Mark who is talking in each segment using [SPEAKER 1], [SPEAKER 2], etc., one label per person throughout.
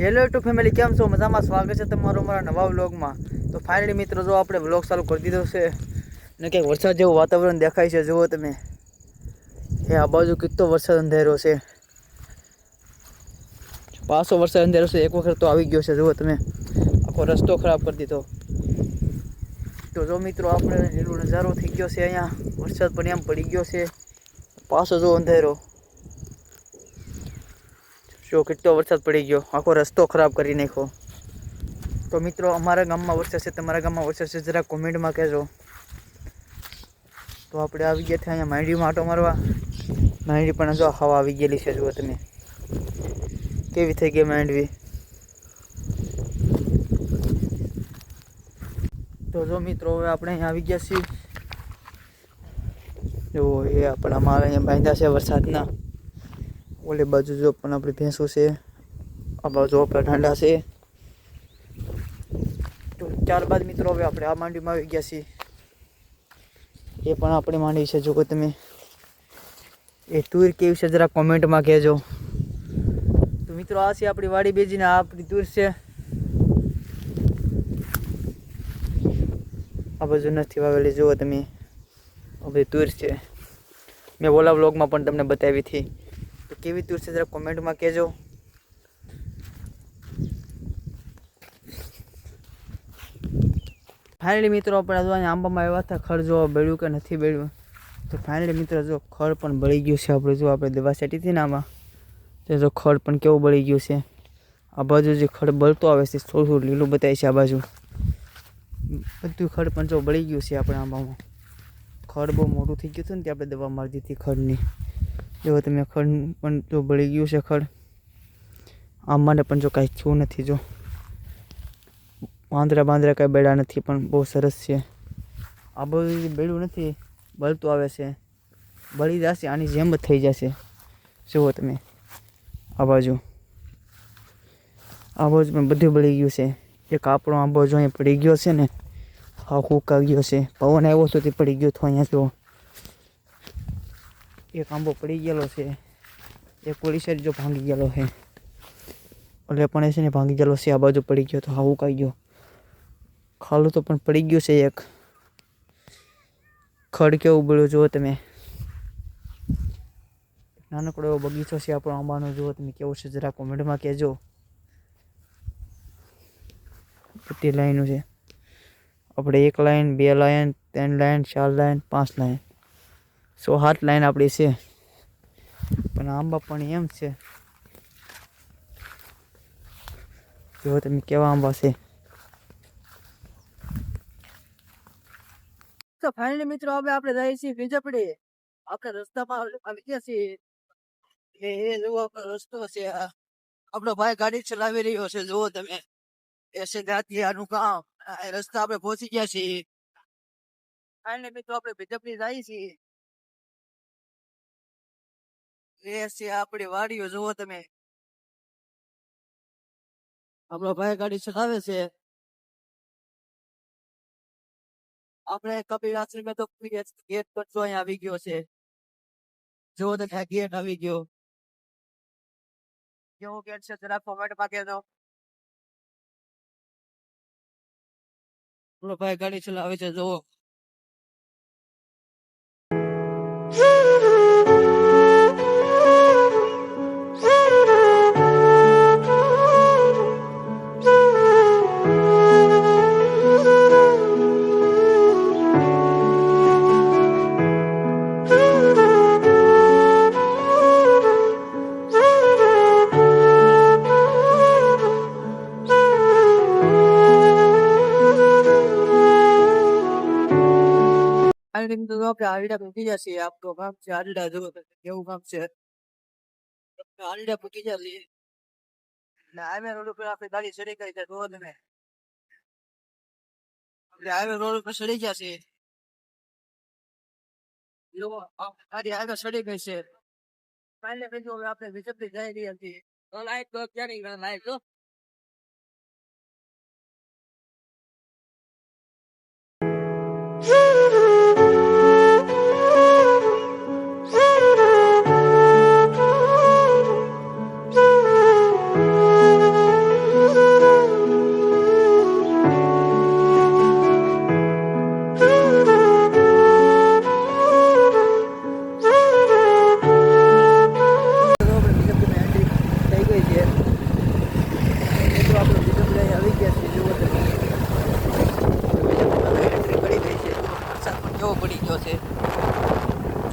[SPEAKER 1] Hello two family કેમ છો? મજામાં? સ્વાગત છે તમારું અમારા નવા વ્લોગમાં. તો ફાઇનલી મિત્રો, જો આપણે વ્લોગ ચાલુ કરી દીધો છે, ને ક્યાંક વરસાદ જેવું વાતાવરણ દેખાય છે, જુઓ તમે. એ આ બાજુ કેટલો વરસાદ અંધેરો છે. પાછો વરસાદ અંધેરો છે, એક વખત તો આવી ગયો છે, જુઓ તમે. આખો રસ્તો ખરાબ કરી દીધો. તો જો મિત્રો, આપણે લીલો નજારો થઈ ગયો છે અહીંયા. વરસાદ પણ એમ પડી ગયો છે. પાછો જો અંધેરો. જો કેટલો વરસાદ પડી ગયો, આખો રસ્તો ખરાબ કરી નાખ્યો. તો મિત્રો, અમારા ગામમાં વરસાદ છે, તમારા ગામમાં વરસાદ છે, જરા કોમેન્ટમાં કહેજો. તો આપણે આવી ગયા ત્યાં અહીંયા માંડવીમાં આટો મારવા. માંડવી પણ જો હવા આવી ગયેલી છે, જુઓ તમે. કેવી થઈ ગઈ માંડવી? તો જો મિત્રો, હવે આપણે અહીંયા આવી ગયા છીએ. જો એ આપણા મારા અહીંયા બાંધ્યા છે વરસાદના. ઓલી બાજુ જો પણ આપણી ભેંસો છે, આ બાજુ આપણા ઠંડા છે. તો ત્યારબાદ મિત્રો હવે આપણે આ માંડીમાં આવી ગયા છીએ. એ પણ આપણી માંડી છે જો તમે. એ તુર કેવી છે, જરા કોમેન્ટમાં કહેજો. તો મિત્રો, આ છે આપણી વાડી બેજીને, આ આપણી તુર છે. આ બાજુ નથી વાવેલી, જુઓ તમે. બધી તુર છે. મેં ઓલા વ્લોગમાં પણ તમને બતાવી હતી. તો કેવી તુર છે જરા કોમેન્ટમાં કહેજો. ફાઇનલી મિત્રો, આપણે જો અહીંયા આંબામાં આવ્યા હતા. ખર જોવા બળ્યું કે નથી બળ્યું તો ફાઇનલી મિત્રો, જો ખડ પણ બળી ગયું છે આપણે. જો આપણે દવા છાંટી હતી ને આમાં, તો જો ખડ પણ કેવું બળી ગયું છે. આ બાજુ જે ખડ બળતો આવે છે, થોડું થોડું લીલું બતાવે છે આ બાજુ. બધું ખડ પણ જો બળી ગયું છે આપણે આંબામાં. ખડ બહુ મોટું થઈ ગયું હતું ને તે આપણે દવા મારી દીધી ખડની. જો તમે ખડ પણ જો બળી ગયું છે ખડ. આંબાને પણ જો કાંઈ થયું નથી જો. વાંદરા બાંદરા કાંઈ બેડા નથી, પણ બહુ સરસ છે. આ બધું બેડું નથી, બળતું આવે છે. બળી જશે, આની જેમ જ થઈ જશે. જુઓ તમે, આ બાજુ. આ બાજુ પણ બધું બળી ગયું છે. એક આપણો આંબો જો અહીંયા પડી ગયો છે ને હા હુકા ગયો છે. પવન આવ્યો તો તે પડી ગયો તો અહીંયા જો એક આંબો પડી ગયેલો છે. એક ઓલી સાઈડ જો ભાંગી ગયેલો છે. એટલે પણ એ છે ને ભાંગી ગયેલો છે, આ બાજુ પડી ગયો તો હા ઉકાઈ ગયો. ખાલું તો પણ પડી ગયું છે એક. ખડ કેવું બોલ્યું જુઓ તમે. નાનકડો એવો બગીચો છે આપણો આંબાનો, જુઓ તમે કેવું છે, જરા કોમેન્ટમાં કહેજો. બધી લાઈનો છે. આપણે એક લાઈન, બે લાઈન, ત્રણ લાઈન, ચાર લાઈન, પાંચ લાઈન. સો સાત લાઈન આપણી છે. પણ આંબા પણ એમ છે. જો તમે કેવા આંબા છે. તો ફાઇનલી મિત્રો હવે આપણે જઈએ છીએ વિજયપડી આપણે રસ્તામાં આવી ગયા છીએ. એ એ જુઓ આપણો રસ્તો છે આ. આપણો ભાઈ ગાડી ચલાવી રહ્યો છે. જુઓ તમે. એ છે ત્યાંથી આનું કામ આ એ રસ્તા આપણે પહોંચી ગયા છીએ. ફાઇનલી મિત્રો આપણે વિજયપડી જઈએ છીએ. વાડીઓ જુઓ તમે. આપણો ભાઈ ગાડી ચલાવે છે. આપણે કપિલ આશ્રમે આવી ગયો છે. જો તો ગેટ આવી ગયો. કેવો ગેટ છે જરા કોમેન્ટમાં કહેજો. આપણો ભાઈ ગાડી ચલાવે છે, જુઓ. રીતે તો છે ગાડી ચડી ગઈ ગઈ છે. ફાઇનલી બીજું હવે આપણે રહ્યા છીએ. લાઈટ તો ક્યારે લાઈટ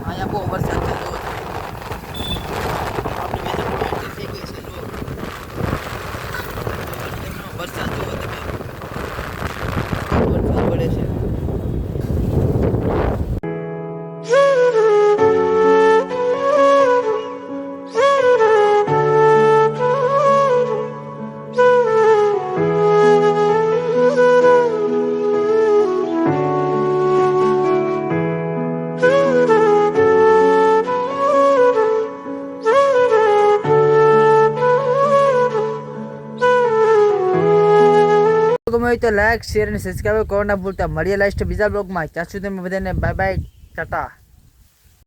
[SPEAKER 1] અહીંયા બહુ વરસાદ ગમે હોય તો લાઈક શેર અને સબસ્ક્રાઈબ કરવાના ભૂલતા મળીએ લાસ્ટ બીજા બ્લોગમાં ત્યાં સુધી તમે બધાને બાય બાય ટાટા.